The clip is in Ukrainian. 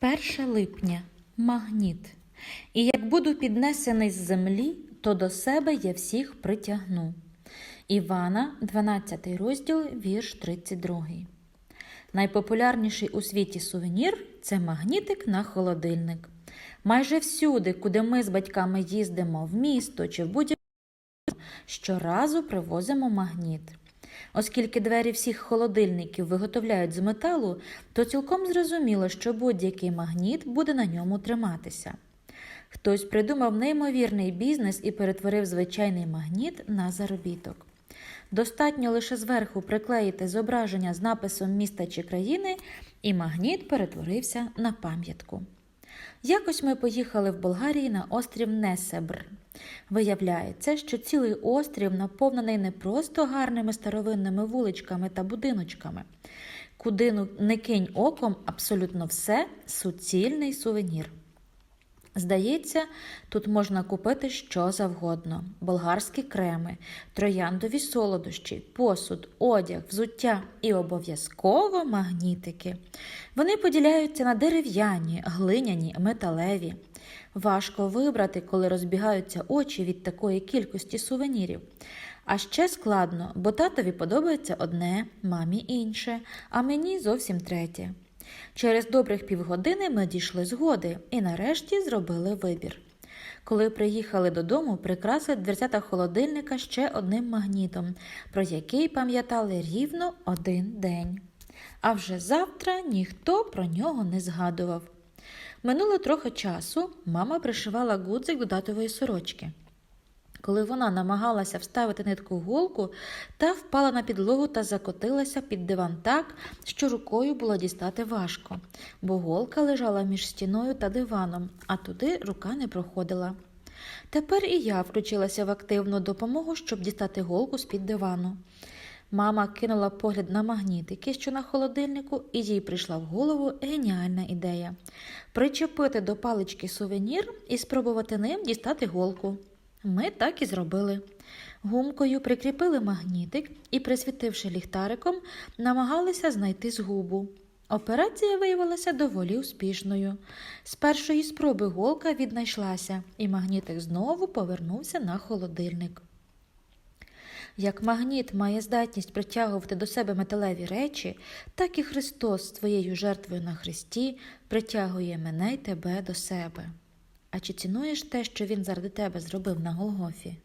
1 липня магніт. І як буду піднесений з землі, то до себе я всіх притягну. Івана, 12 розділ, вірш 32. Найпопулярніший у світі сувенір це магнітик на холодильник. Майже всюди, куди ми з батьками їздимо, в місто чи в будь-яку щоразу привозимо магніт. Оскільки двері всіх холодильників виготовляють з металу, то цілком зрозуміло, що будь-який магніт буде на ньому триматися. Хтось придумав неймовірний бізнес і перетворив звичайний магніт на заробіток. Достатньо лише зверху приклеїти зображення з написом міста чи країни, і магніт перетворився на пам'ятку. Якось ми поїхали в Болгарії на острів Несебр. Виявляється, що цілий острів наповнений не просто гарними старовинними вуличками та будиночками. Куди не кинь оком, абсолютно все суцільний сувенір. Здається, тут можна купити що завгодно: болгарські креми, трояндові солодощі, посуд, одяг, взуття і обов'язково магнітики. Вони поділяються на дерев'яні, глиняні, металеві. Важко вибрати, коли розбігаються очі від такої кількості сувенірів. А ще складно, бо татові подобається одне, мамі інше, а мені зовсім третє. Через добрих півгодини ми дійшли згоди і нарешті зробили вибір. Коли приїхали додому, прикрасили дверцята холодильника ще одним магнітом, про який пам'ятали рівно один день. А вже завтра ніхто про нього не згадував. Минуло трохи часу, мама пришивала гудзик до датової сорочки. Коли вона намагалася вставити нитку в голку, та впала на підлогу та закотилася під диван так, що рукою було дістати важко, бо голка лежала між стіною та диваном, а туди рука не проходила. Тепер і я включилася в активну допомогу, щоб дістати голку з-під дивану. Мама кинула погляд на магнітики, що на холодильнику, і їй прийшла в голову геніальна ідея причепити до палички сувенір і спробувати ним дістати голку. Ми так і зробили. Гумкою прикріпили магнітик і, присвітивши ліхтариком, намагалися знайти згубу. Операція виявилася доволі успішною. З першої спроби голка віднайшлася, і магнітик знову повернувся на холодильник. Як магніт має здатність притягувати до себе металеві речі, так і Христос своєю жертвою на Христі притягує мене й тебе до себе. А чи цінуєш те, що Він заради тебе зробив на Голгофі?